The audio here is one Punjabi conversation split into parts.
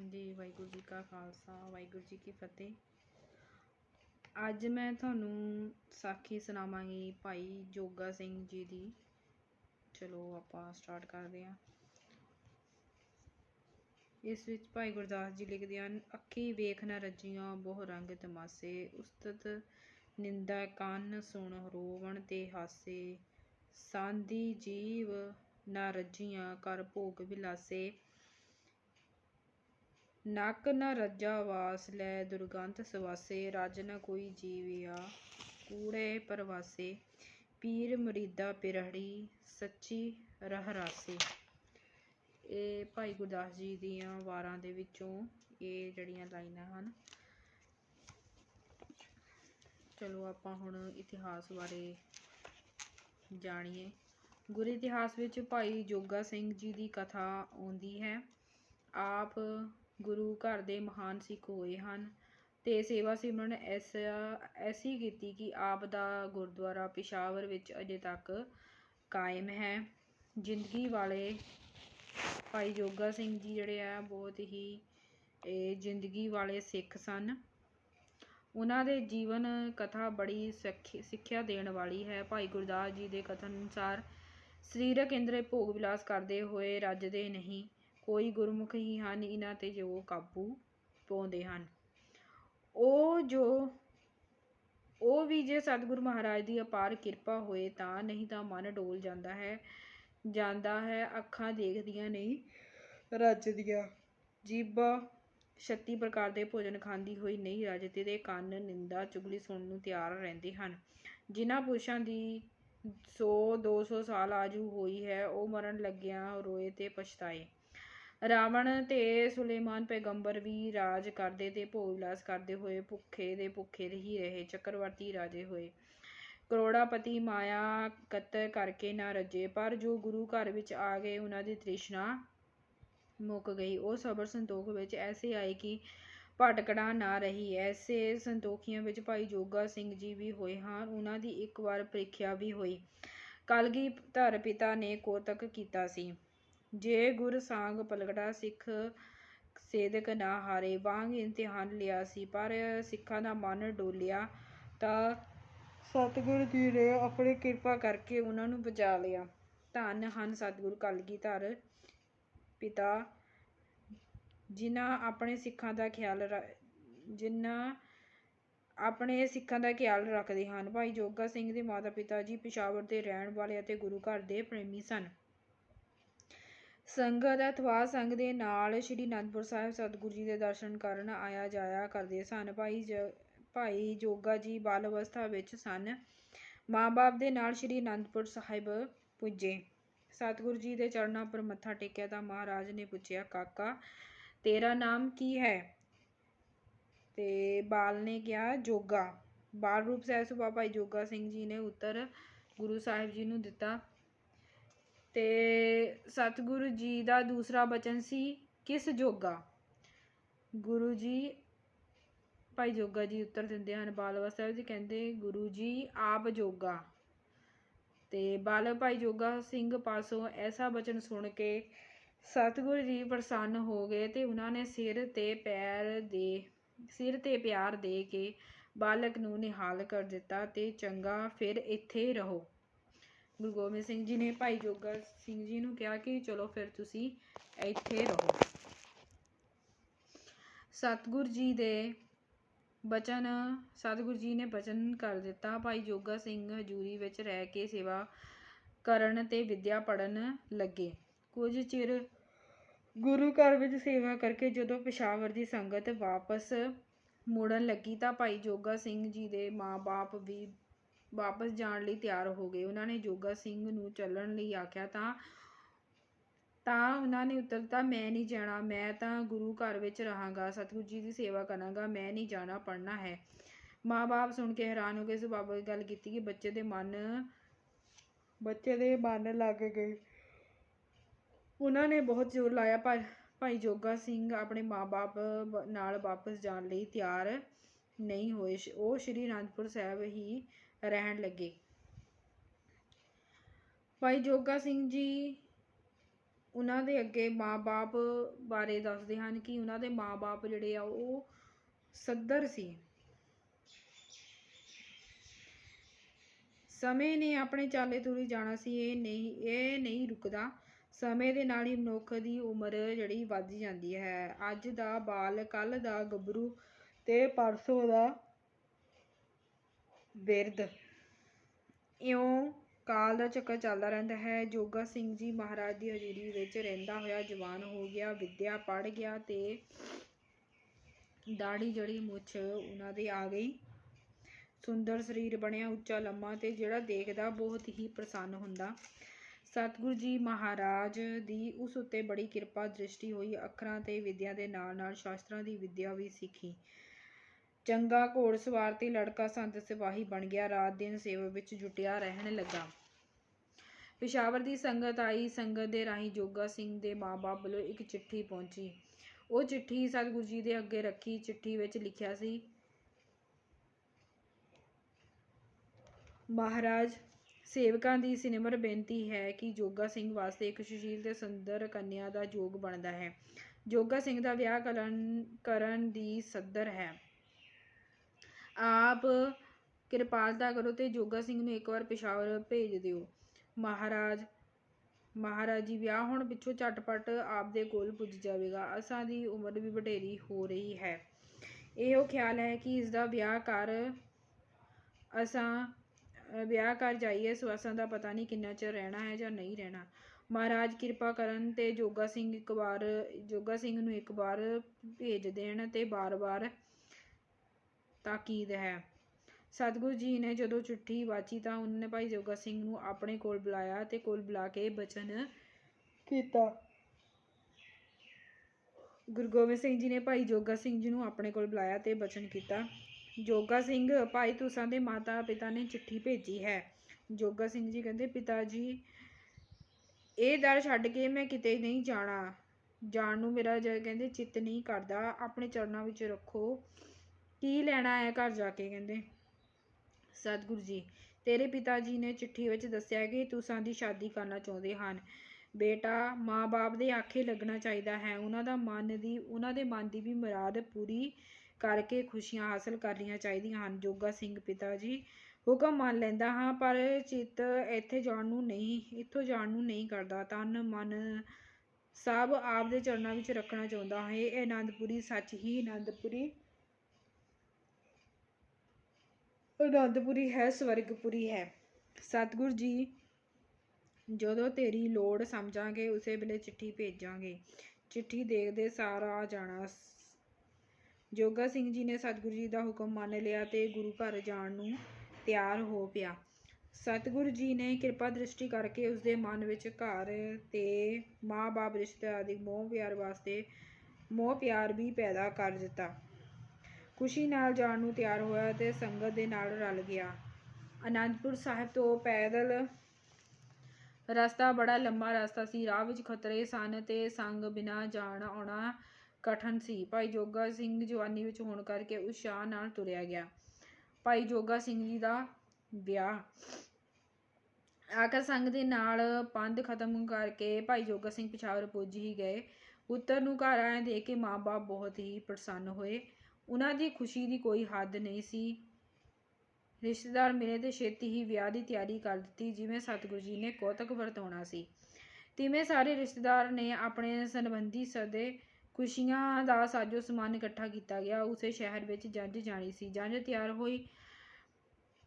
ਹਾਂਜੀ, ਵਾਹਿਗੁਰੂ ਜੀ ਕਾ ਖਾਲਸਾ, ਵਾਹਿਗੁਰੂ ਜੀ ਕੀ ਫਤਿਹ। ਅੱਜ ਮੈਂ ਤੁਹਾਨੂੰ ਸਾਖੀ ਸੁਣਾਵਾਂਗੀ ਭਾਈ ਜੋਗਾ ਸਿੰਘ ਜੀ ਦੀ। ਚਲੋ, ਆਪਾਂ ਸਟਾਰਟ ਕਰਦੇ ਹਾਂ। ਇਸ ਵਿੱਚ ਭਾਈ ਗੁਰਦਾਸ ਜੀ ਲਿਖਦੇ ਹਨ, ਅੱਖੀ ਵੇਖ ਨਾ ਰੱਜੀਆਂ, ਬਹੁ ਰੰਗ ਤਮਾਸੇ। ਉਸਤਤ ਨਿੰਦਾ ਕੰਨ ਸੁਣ ਰੋਵਣ ਤੇ ਹਾਸੇ। ਸਾਂਦੀ ਜੀਵ ਨਾ ਰੱਜੀਆਂ, ਕਰ ਭੋਗ ਵਿਲਾਸੇ ਨੱਕ ਨ ਰੱਜਾ ਵਾਸ ਲੈ ਦੁਰਗੰਧ ਸਵਾਸੇ, ਰਜ ਨ ਕੋਈ ਜੀਵਿਆ ਕੂੜੇ ਪਰਵਾਸੇ। ਪੀਰ ਮਰੀਦਾ ਪਿਰਹੜੀ, ਸੱਚੀ ਰਹਿ ਇਹ ਭਾਈ ਗੁਰਦਾਸ ਜੀ ਦੀਆਂ ਵਾਰਾਂ ਦੇ ਵਿੱਚੋਂ ਇਹ ਜਿਹੜੀਆਂ ਲਾਈਨਾਂ ਹਨ। ਚਲੋ ਆਪਾਂ ਹੁਣ ਇਤਿਹਾਸ ਬਾਰੇ ਜਾਣੀਏ। ਗੁਰੂ ਇਤਿਹਾਸ ਵਿੱਚ ਭਾਈ ਜੋਗਾ ਸਿੰਘ ਜੀ ਦੀ ਕਥਾ ਆਉਂਦੀ ਹੈ। ਆਪ ਗੁਰੂ ਘਰ ਦੇ ਮਹਾਨ ਸਿੱਖ ਹੋਏ ਹਨ ਤੇ ਸੇਵਾ ਸਿਮਰਨ ਐਸਾ, ਐਸੀ ਕੀਤੀ ਕਿ ਆਪ ਦਾ ਗੁਰਦੁਆਰਾ ਪਿਸ਼ਾਵਰ ਵਿੱਚ ਅਜੇ ਤੱਕ ਕਾਇਮ ਹੈ। ਜ਼ਿੰਦਗੀ ਵਾਲੇ ਭਾਈ ਜੋਗਾ ਸਿੰਘ ਜੀ ਜਿਹੜੇ ਆ, ਬਹੁਤ ਹੀ, ਇਹ ਜ਼ਿੰਦਗੀ ਵਾਲੇ ਸਿੱਖ ਸਨ। ਉਹਨਾਂ ਦੇ ਜੀਵਨ ਕਥਾ ਬੜੀ ਸਿੱਖਿਆ ਦੇਣ ਵਾਲੀ ਹੈ। ਭਾਈ ਗੁਰਦਾਸ ਜੀ ਦੇ ਕਥਨ ਅਨੁਸਾਰ, ਸਰੀਰਕ ਇੰਦਰੀ ਭੋਗ ਵਿਲਾਸ ਕਰਦੇ ਹੋਏ ਰੱਜਦੇ ਨਹੀਂ। ਕੋਈ ਗੁਰਮੁਖ ਹੀ ਹਨ ਇਹਨਾਂ ਤੇ ਜੋ ਕਾਬੂ ਪਾਉਂਦੇ ਹਨ। ਉਹ ਜੋ, ਉਹ ਵੀ ਜੇ ਸਤਿਗੁਰੂ ਮਹਾਰਾਜ ਦੀ ਅਪਾਰ ਕਿਰਪਾ ਹੋਏ ਤਾਂ ਨਹੀਂ ਤਾਂ ਮਨ ਡੋਲ ਜਾਂਦਾ ਹੈ ਜਾਂਦਾ ਹੈ, ਅੱਖਾਂ ਦੇਖਦੀਆਂ ਨਹੀਂ, ਰੱਜਦੀਆਂ। ਜੀਭਾ 36 ਪ੍ਰਕਾਰ ਦੇ ਭੋਜਨ ਖਾਂਦੀ ਹੋਈ ਨਹੀਂ ਰੱਜਦੀ ਤੇ ਕੰਨ, ਨਿੰਦਾ, ਚੁਗਲੀ ਸੁਣਨ ਨੂੰ ਤਿਆਰ ਰਹਿੰਦੇ ਹਨ। ਜਿਨ੍ਹਾਂ ਪੁਰਸ਼ਾਂ ਦੀ 100 200 ਸਾਲ ਆਜੂ ਹੋਈ ਹੈ, ਉਹ ਮਰਨ ਲੱਗਿਆਂ ਰੋਏ ਤੇ ਪਛਤਾਏ। ਰਾਵਣ ਤੇ ਸੁਲੇਮਾਨ ਪੈਗੰਬਰ ਵੀ ਰਾਜ ਕਰਦੇ ਤੇ ਭੋਗ ਵਿਲਾਸ ਕਰਦੇ ਹੋਏ ਭੁੱਖੇ ਦੇ ਭੁੱਖੇ ਹੀ ਰਹੇ ਚੱਕਰਵਰਤੀ ਰਾਜੇ ਹੋਏ। ਕਰੋੜਾਪਤੀ ਮਾਇਆ ਕਤਰ ਕਰਕੇ ਨਾ ਰੱਜੇ, ਪਰ ਜੋ ਗੁਰੂ ਘਰ ਵਿੱਚ ਆ ਗਏ, ਉਹਨਾਂ ਦੀ ਤ੍ਰਿਸ਼ਨਾ ਮੁੱਕ ਗਈ। ਉਹ ਸਬਰ ਸੰਤੋਖ ਵਿੱਚ ਐਸੇ ਆਏ ਕਿ ਭਟਕਣਾ ਨਾ ਰਹੀ। ਐਸੇ ਸੰਤੋਖੀਆਂ ਵਿੱਚ ਭਾਈ ਜੋਗਾ ਸਿੰਘ ਜੀ ਵੀ ਹੋਏ ਹਨ ਉਹਨਾਂ ਦੀ ਇੱਕ ਵਾਰ ਪ੍ਰੀਖਿਆ ਵੀ ਹੋਈ। ਕਲਗੀ ਧਰ ਪਿਤਾ ਨੇ ਕੋਤਕ ਕੀਤਾ ਸੀ। ਜੇ ਗੁਰ ਸਾੰਗ ਪਲਗੜਾ ਸਿੱਖ ਸੇਦਕ ਨਾ ਹਾਰੇ, ਵਾਂਗ ਇਮਤਿਹਾਨ ਲਿਆ ਸੀ, ਪਰ ਸਿੱਖਾਂ ਦਾ ਮਨ ਡੋਲਿਆ ਤਾਂ ਸਤਿਗੁਰ ਜੀ ਨੇ ਆਪਣੀ ਕਿਰਪਾ ਕਰਕੇ ਉਹਨਾਂ ਨੂੰ ਬਚਾ ਲਿਆ। ਧੰਨ ਹਨ ਸਤਿਗੁਰ ਕਲਗੀਧਰ ਪਿਤਾ, ਜਿਨ੍ਹਾਂ ਆਪਣੇ ਸਿੱਖਾਂ ਦਾ ਖਿਆਲ ਜਿਨ੍ਹਾਂ ਆਪਣੇ ਸਿੱਖਾਂ ਦਾ ਖਿਆਲ ਰੱਖਦੇ ਹਨ। ਭਾਈ ਜੋਗਾ ਸਿੰਘ ਦੇ ਮਾਤਾ ਪਿਤਾ ਜੀ ਪਿਸ਼ਾਵਰ ਦੇ ਰਹਿਣ ਵਾਲੇ ਅਤੇ ਗੁਰੂ ਘਰ ਦੇ ਪ੍ਰੇਮੀ ਸਨ। ਸੰਗਤ ਅਥਵਾ ਸੰਘ ਦੇ ਨਾਲ ਸ਼੍ਰੀ ਅਨੰਦਪੁਰ ਸਾਹਿਬ ਸਤਿਗੁਰੂ ਜੀ ਦੇ ਦਰਸ਼ਨ ਕਰਨ ਆਇਆ ਜਾਇਆ ਕਰਦੇ ਸਨ। ਭਾਈ ਜ, ਭਾਈ ਜੋਗਾ ਜੀ ਬਾਲ ਅਵਸਥਾ ਵਿੱਚ ਸਨ। ਮਾਂ-ਬਾਪ ਦੇ ਨਾਲ ਸ਼੍ਰੀ ਅਨੰਦਪੁਰ ਸਾਹਿਬ ਪੁੱਜੇ। ਸਤਿਗੁਰੂ ਜੀ ਦੇ ਚਰਨਾਂ ਪਰ ਮੱਥਾ ਟੇਕਿਆ ਤਾਂ ਮਹਾਰਾਜ ਨੇ ਪੁੱਛਿਆ, ਕਾਕਾ, ਤੇਰਾ ਨਾਮ ਕੀ ਹੈ? ਤੇ ਬਾਲ ਨੇ ਕਿਹਾ, ਜੋਗਾ। ਬਾਲ ਰੂਪ ਸਹਿ ਸੁਭਾ ਭਾਈ ਜੋਗਾ ਸਿੰਘ ਜੀ ਨੇ ਉੱਤਰ ਗੁਰੂ ਸਾਹਿਬ ਜੀ ਨੂੰ ਦਿੱਤਾ। ਅਤੇ ਸਤਿਗੁਰੂ ਜੀ ਦਾ ਦੂਸਰਾ ਬਚਨ ਸੀ, ਕਿਸ ਜੋਗਾ? ਗੁਰੂ ਜੀ, ਭਾਈ ਜੋਗਾ ਜੀ ਉੱਤਰ ਦਿੰਦੇ ਹਨ ਬਾਲਵਾ ਸਾਹਿਬ ਜੀ ਕਹਿੰਦੇ, ਗੁਰੂ ਜੀ ਆਪ ਜੋਗਾ। ਤੇ ਬਾਲ ਭਾਈ ਜੋਗਾ ਸਿੰਘ ਪਾਸੋਂ ਐਸਾ ਬਚਨ ਸੁਣ ਕੇ ਸਤਿਗੁਰੂ ਜੀ ਪ੍ਰਸੰਨ ਹੋ ਗਏ ਤੇ ਉਹਨਾਂ ਨੇ ਸਿਰ ਤੇ ਪੈਰ ਦੇ, ਸਿਰ ਤੇ ਪਿਆਰ ਦੇ ਕੇ ਬਾਲਕ ਨੂੰ ਨਿਹਾਲ ਕਰ ਦਿੱਤਾ ਤੇ ਚੰਗਾ ਫਿਰ ਇੱਥੇ ਰਹੋ। ਗੁਰੂ ਗੋਬਿੰਦ ਸਿੰਘ ਜੀ ਨੇ, ਭਾਈ ਜੋਗਾ ਸਿੰਘ ਜੀ ਨੂੰ ਕਿਹਾ ਕਿ ਚਲੋ ਫਿਰ ਤੁਸੀਂ ਇੱਥੇ ਰਹੋ। ਸਤਗੁਰ ਜੀ ਦੇ ਬਚਨ, ਸਤਗੁਰ ਜੀ ਨੇ ਬਚਨ ਕਰ ਦਿੱਤਾ। ਭਾਈ ਜੋਗਾ ਸਿੰਘ ਹਜੂਰੀ ਵਿੱਚ ਰਹਿ ਕੇ ਸੇਵਾ ਕਰਨ ਤੇ ਵਿਦਿਆ ਪੜਨ ਲੱਗੇ। ਕੁਝ ਚਿਰ ਗੁਰੂ ਘਰ ਵਿੱਚ ਸੇਵਾ ਕਰਕੇ ਜਦੋਂ ਪਿਸ਼ਾਵਰ ਦੀ ਸੰਗਤ ਵਾਪਸ ਮੁੜਨ ਲੱਗੀ ਤਾਂ ਭਾਈ ਜੋਗਾ ਸਿੰਘ ਜੀ ਦੇ ਮਾਪੇ ਵੀ ਵਾਪਸ ਜਾਣ ਲਈ ਤਿਆਰ ਹੋ ਗਏ। ਉਹਨਾਂ ਨੇ ਜੋਗਾ ਸਿੰਘ ਨੂੰ ਚੱਲਣ ਲਈ ਆਖਿਆ, ਤਾਂ ਤਾਂ ਉਹਨਾਂ ਨੇ ਉੱਤਰ ਦਿੱਤਾ ਮੈਂ ਨਹੀਂ ਜਾਣਾ, ਮੈਂ ਤਾਂ ਗੁਰੂ ਘਰ ਵਿੱਚ ਰਹਾਂਗਾ, ਸਤਿਗੁਰੂ ਜੀ ਦੀ ਸੇਵਾ ਕਰਾਂਗਾ, ਮੈਂ ਨਹੀਂ ਜਾਣਾ ਪੜਨਾ ਹੈ। ਮਾਂ-ਬਾਪ ਸੁਣ ਕੇ ਹੈਰਾਨ ਹੋ ਗਏ, ਇਸ ਬਾਬਾ ਗੱਲ ਕੀਤੀ ਕਿ ਬੱਚੇ ਦੇ ਮਨ, ਬੱਚੇ ਦੇ ਮਨ ਲੱਗ ਗਏ। ਉਹਨਾਂ ਨੇ ਬਹੁਤ ਜ਼ੋਰ ਲਾਇਆ, ਪਰ ਭਾਈ ਜੋਗਾ ਸਿੰਘ ਆਪਣੇ ਮਾਂ-ਬਾਪ ਨਾਲ ਵਾਪਸ ਜਾਣ ਲਈ ਤਿਆਰ ਨਹੀਂ ਹੋਏ। ਉਹ ਸ਼੍ਰੀ ਅਨੰਦਪੁਰ ਸਾਹਿਬ ਹੀ ਰਹਿਣ ਲੱਗੇ। ਭਾਈ ਜੋਗਾ ਸਿੰਘ ਜੀ ਉਹਨਾਂ ਦੇ ਅੱਗੇ ਮਾਂ-ਬਾਪ ਬਾਰੇ ਦੱਸਦੇ ਹਨ ਕਿ ਉਹਨਾਂ ਦੇ ਮਾਂ-ਬਾਪ ਜਿਹੜੇ ਆ ਉਹ ਸੱਦਰ ਸੀ। ਸਮੇਂ ਨੇ ਆਪਣੇ ਚਾਲੇ ਤੁਰੀ ਜਾਣਾ ਸੀ, ਇਹ ਨਹੀਂ ਇਹ ਨਹੀਂ ਰੁਕਦਾ। ਸਮੇਂ ਦੇ ਨਾਲ ਹੀ ਮਨੁੱਖ ਦੀ ਉਮਰ ਜਿਹੜੀ ਵੱਧ ਜਾਂਦੀ ਹੈ। ਅੱਜ ਦਾ ਬਾਲ ਕੱਲ ਦਾ ਗੱਭਰੂ ਤੇ ਪਰਸੋਂ ਦਾ ਬਿਰਧ। ਇਉਂ ਕਾਲ ਦਾ ਚੱਕਰ ਚੱਲਦਾ ਰਹਿੰਦਾ ਹੈ। ਜੋਗਾ ਸਿੰਘ ਜੀ ਮਹਾਰਾਜ ਦੀ ਹਜ਼ੂਰੀ ਵਿੱਚ ਰਹਿੰਦਾ ਹੋਇਆ ਜਵਾਨ ਹੋ ਗਿਆ, ਵਿੱਦਿਆ ਪੜ੍ਹ ਗਿਆ ਤੇ ਦਾੜੀ ਜੜੀ ਮੁੱਛ ਉਹਨਾਂ ਦੇ ਆ ਗਈ। ਸੁੰਦਰ ਸਰੀਰ ਬਣਿਆ, ਉੱਚਾ ਲੰਮਾ ਤੇ ਜਿਹੜਾ ਦੇਖਦਾ ਬਹੁਤ ਹੀ ਪ੍ਰਸੰਨ ਹੁੰਦਾ। ਸਤਿਗੁਰੂ ਜੀ ਮਹਾਰਾਜ ਦੀ ਉਸ ਉੱਤੇ ਬੜੀ ਕਿਰਪਾ ਦ੍ਰਿਸ਼ਟੀ ਹੋਈ। ਅੱਖਰਾਂ ਤੇ ਵਿਦਿਆ ਦੇ ਨਾਲ ਨਾਲ ਸ਼ਾਸਤਰਾਂ ਦੀ ਵਿਦਿਆ ਵੀ ਸਿੱਖੀ। ਚੰਗਾ ਘੋੜਸਵਾਰ ਤੇ ਲੜਕਾ ਸੰਤ ਸਿਪਾਹੀ ਬਣ ਗਿਆ। ਰਾਤ ਦਿਨ ਸੇਵਾ ਵਿੱਚ ਜੁਟਿਆ ਰਹਿਣ ਲੱਗਾ। ਪਿਸ਼ਾਵਰ ਦੀ ਸੰਗਤ ਆਈ। ਸੰਗਤ ਦੇ ਰਾਹੀਂ ਜੋਗਾ ਸਿੰਘ ਦੇ ਮਾਂ-ਬਾਪ ਵੱਲੋਂ ਇੱਕ ਚਿੱਠੀ ਪਹੁੰਚੀ। ਉਹ ਚਿੱਠੀ ਸਤਿਗੁਰੂ ਜੀ ਦੇ ਅੱਗੇ ਰੱਖੀ। ਚਿੱਠੀ ਵਿੱਚ ਲਿਖਿਆ ਸੀ, ਮਹਾਰਾਜ, ਸੇਵਕਾਂ ਦੀ ਸਿਨਮਰ ਬੇਨਤੀ ਹੈ ਕਿ ਜੋਗਾ ਸਿੰਘ ਵਾਸਤੇ ਇੱਕ ਸੁਸ਼ੀਲ ਤੇ ਸੁੰਦਰ ਕੰਨਿਆ ਦਾ ਯੋਗ ਬਣਦਾ ਹੈ। ਜੋਗਾ ਸਿੰਘ ਦਾ ਵਿਆਹ ਕਰਨ ਕਰਨ ਦੀ ਸੱਦਰ ਹੈ। ਆਪ ਕਿਰਪਾਲਤਾ ਕਰੋ ਤੇ ਜੋਗਾ ਸਿੰਘ ਨੂੰ ਇੱਕ ਵਾਰ ਪਿਸ਼ਾਵਰ ਭੇਜ ਦਿਓ। ਮਹਾਰਾਜ ਮਹਾਰਾਜ ਜੀ, ਵਿਆਹ ਹੋਣ ਪਿੱਛੋਂ ਝਟਪਟ ਆਪ ਦੇ ਕੋਲ ਪੁੱਜ ਜਾਵੇਗਾ। ਅਸਾਂ ਦੀ ਉਮਰ ਵੀ ਵਡੇਰੀ ਹੋ ਰਹੀ ਹੈ। ਇਹੋ ਖਿਆਲ ਹੈ ਕਿ ਇਸ ਦਾ ਵਿਆਹ ਕਰ ਅਸਾਂ ਵਿਆਹ ਕਰ ਜਾਈਏ ਸਵਾਸਾਂ ਦਾ ਪਤਾ ਨਹੀਂ ਕਿੰਨਾ ਚਿਰ ਰਹਿਣਾ ਹੈ ਜਾਂ ਨਹੀਂ ਰਹਿਣਾ। ਮਹਾਰਾਜ, ਕਿਰਪਾ ਕਰਨ ਤੇ ਜੋਗਾ ਸਿੰਘ ਇੱਕ ਵਾਰ, ਜੋਗਾ ਸਿੰਘ ਨੂੰ ਇੱਕ ਵਾਰ ਭੇਜ ਦੇਣ ਤੇ ਬਾਰ-ਬਾਰ ਤਾਕੀਦ ਹੈ? ਸਤਿਗੁਰੂ ਜੀ ਨੇ ਜਦੋਂ ਚਿੱਠੀ ਵਾਚੀ ਤਾਂ ਉਹਨਾਂ ਨੇ ਭਾਈ ਜੋਗਾ ਸਿੰਘ ਨੂੰ ਆਪਣੇ ਕੋਲ ਬੁਲਾਇਆ ਤੇ ਕੋਲ ਬੁਲਾ ਕੇ ਬਚਨ ਕੀਤਾ। ਗੁਰੂ ਗੋਬਿੰਦ ਸਿੰਘ ਜੀ ਨੇ ਭਾਈ ਜੋਗਾ ਸਿੰਘ ਜੀ ਨੂੰ ਆਪਣੇ ਕੋਲ ਬੁਲਾਇਆ ਤੇ ਬਚਨ ਕੀਤਾ। ਜੋਗਾ ਸਿੰਘ, ਭਾਈ ਤੁਸਾਂ ਦੇ ਮਾਤਾ ਪਿਤਾ ਨੇ ਚਿੱਠੀ ਭੇਜੀ ਹੈ। ਜੋਗਾ ਸਿੰਘ ਜੀ ਕਹਿੰਦੇ, ਪਿਤਾ ਜੀ, ਇਹ ਦਰ ਛੱਡ ਕੇ ਮੈਂ ਕਿਤੇ ਨਹੀਂ ਜਾਣਾ। ਜਾਣ ਨੂੰ ਮੇਰਾ ਜ ਕਹਿੰਦੇ ਚਿੱਤ ਨਹੀਂ ਕਰਦਾ। ਆਪਣੇ ਚਰਨਾਂ ਵਿੱਚ ਰੱਖੋ। ਕੀ ਲੈਣਾ ਹੈ ਘਰ ਜਾ ਕੇ ਕਹਿੰਦੇ। ਸਤਿਗੁਰੂ ਜੀ, ਤੇਰੇ ਪਿਤਾ ਜੀ ਨੇ ਚਿੱਠੀ ਵਿੱਚ ਦੱਸਿਆ ਕਿ ਤੁਸਾਂ ਦੀ ਸ਼ਾਦੀ ਕਰਨਾ ਚਾਹੁੰਦੇ ਹਨ। ਬੇਟਾ, ਮਾਂ-ਬਾਪ ਦੇ ਆਖੇ ਲੱਗਣਾ ਚਾਹੀਦਾ ਹੈ। ਉਹਨਾਂ ਦਾ ਮਨ ਦੀ, ਉਹਨਾਂ ਦੇ ਮਨ ਦੀ ਵੀ ਮੁਰਾਦ ਪੂਰੀ ਕਰਕੇ ਖੁਸ਼ੀਆਂ ਹਾਸਲ ਕਰਨੀਆਂ ਚਾਹੀਦੀਆਂ ਹਨ। ਜੋਗਾ ਸਿੰਘ ਪਿਤਾ ਜੀ, ਹੁਕਮ ਮੰਨ ਲੈਂਦਾ ਹਾਂ, ਪਰ ਚਿੱਤ ਇੱਥੇ ਜਾਣ ਨੂੰ ਨਹੀਂ, ਇੱਥੋਂ ਜਾਣ ਨੂੰ ਨਹੀਂ ਕਰਦਾ। ਤਨ, ਮਨ ਸਭ ਆਪ ਦੇ ਚਰਨਾਂ ਵਿੱਚ ਰੱਖਣਾ ਚਾਹੁੰਦਾ ਹੈ। ਇਹ ਆਨੰਦਪੁਰੀ, ਸੱਚ ਹੀ ਆਨੰਦਪੁਰੀ ਆਨੰਦਪੁਰੀ ਹੈ, ਸਵਰਗਪੁਰੀ ਹੈ। ਸਤਿਗੁਰ ਜੀ, ਜਦੋਂ ਤੇਰੀ ਲੋੜ ਸਮਝਾਂਗੇ, ਉਸੇ ਵੇਲੇ ਚਿੱਠੀ ਭੇਜਾਂਗੇ। ਚਿੱਠੀ ਦੇਖਦੇ ਸਾਰ ਆ ਜਾਣਾ। ਜੋਗਾ ਸਿੰਘ ਜੀ ਨੇ ਸਤਿਗੁਰੂ ਜੀ ਦਾ ਹੁਕਮ ਮੰਨ ਲਿਆ ਤੇ ਗੁਰੂ ਘਰ ਜਾਣ ਨੂੰ ਤਿਆਰ ਹੋ ਪਿਆ। ਸਤਿਗੁਰੂ ਜੀ ਨੇ ਕਿਰਪਾ ਦ੍ਰਿਸ਼ਟੀ ਕਰਕੇ ਉਸਦੇ ਮਨ ਵਿੱਚ ਘਰ ਤੇ ਮਾਂ-ਬਾਪ, ਰਿਸ਼ਤੇਦਾਰ ਦੀ ਮੋਹ ਪਿਆਰ ਵਾਸਤੇ ਮੋਹ ਪਿਆਰ ਵੀ ਪੈਦਾ ਕਰ ਦਿੱਤਾ। ਖੁਸ਼ੀ ਨਾਲ ਜਾਣ ਨੂੰ ਤਿਆਰ ਹੋਇਆ ਤੇ ਸੰਗਤ ਦੇ ਨਾਲ ਰਲ ਗਿਆ। ਅਨੰਦਪੁਰ ਸਾਹਿਬ ਤੋਂ ਪੈਦਲ ਰਸਤਾ ਬੜਾ ਲੰਮਾ ਰਸਤਾ ਸੀ। ਰਾਹ ਵਿੱਚ ਖਤਰੇ ਸਨ ਤੇ ਸੰਗ ਬਿਨਾ ਜਾਣ ਆਉਣਾ ਕਠਨ ਸੀ। ਭਾਈ ਜੋਗਾ ਸਿੰਘ ਜਵਾਨੀ ਵਿੱਚ ਹੋਣ ਕਰਕੇ ਉਤਸ਼ਾਹ ਨਾਲ ਤੁਰਿਆ ਗਿਆ। ਭਾਈ ਜੋਗਾ ਸਿੰਘ ਜੀ ਦਾ ਵਿਆਹ। ਆਖਰ ਸੰਗ ਦੇ ਨਾਲ ਪੰਧ ਖਤਮ ਕਰਕੇ ਭਾਈ ਜੋਗਾ ਸਿੰਘ ਪਿਸ਼ਾਵਰ ਪੁੱਜ ਹੀ ਗਏ। ਪੁੱਤਰ ਨੂੰ ਘਰ ਆਇਆ ਦੇਖ ਕੇ ਮਾਂ-ਬਾਪ ਬਹੁਤ ਹੀ ਪ੍ਰਸੰਨ ਹੋਏ। ਉਹਨਾਂ ਦੀ ਖੁਸ਼ੀ ਦੀ ਕੋਈ ਹੱਦ ਨਹੀਂ ਸੀ। ਰਿਸ਼ਤੇਦਾਰ ਮਿਲੇ ਤੇ ਛੇਤੀ ਹੀ ਵਿਆਹ ਦੀ ਤਿਆਰੀ ਕਰ ਦਿੱਤੀ, ਜਿਵੇਂ ਸਤਿਗੁਰੂ ਜੀ ਨੇ ਕੌਤਕ ਵਰਤਾਉਣਾ ਸੀ। ਤਿਵੇਂ ਸਾਰੇ ਰਿਸ਼ਤੇਦਾਰ ਨੇ ਆਪਣੇ ਸੰਬੰਧੀ ਸਦੇ ਖੁਸ਼ੀਆਂ ਦਾ ਸਾਜੋ ਸਮਾਨ ਇਕੱਠਾ ਕੀਤਾ ਗਿਆ। ਉਸੇ ਸ਼ਹਿਰ ਵਿੱਚ ਜੰਝ ਜਾਣੀ ਸੀ। ਜੰਝ ਤਿਆਰ ਹੋਈ।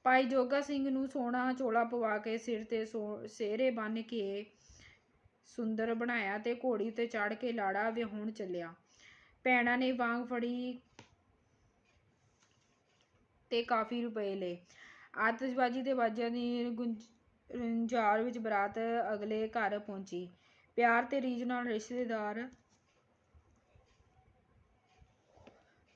ਭਾਈ ਜੋਗਾ ਸਿੰਘ ਨੂੰ ਸੋਨਾ ਚੋਲਾ ਪਵਾ ਕੇ ਸਿਰ ਤੇ ਸੋ- ਸਿਹਰੇ ਬੰਨ੍ਹ ਕੇ ਸੁੰਦਰ ਬਣਾਇਆ ਤੇ ਘੋੜੀ ਤੇ ਚੜ੍ਹ ਕੇ ਲਾੜਾ ਵਿਆਹੁਣ ਚੱਲਿਆ। ਭੈਣਾਂ ਨੇ ਵਾਂਗ ਫੜੀ ਤੇ ਕਾਫੀ ਰੁਪਏ ਲਏ। ਆਤਿਸ਼ਬਾਜ਼ੀ ਦੇ ਬਾਜਿਆਂ ਦੀ ਗੁੰਜ- ਰੁੰਝਾਰ ਵਿੱਚ ਬਰਾਤ ਅਗਲੇ ਘਰ ਪਹੁੰਚੀ। ਪਿਆਰ ਤੇ ਰੀਝ ਨਾਲ ਰਿਸ਼ਤੇਦਾਰ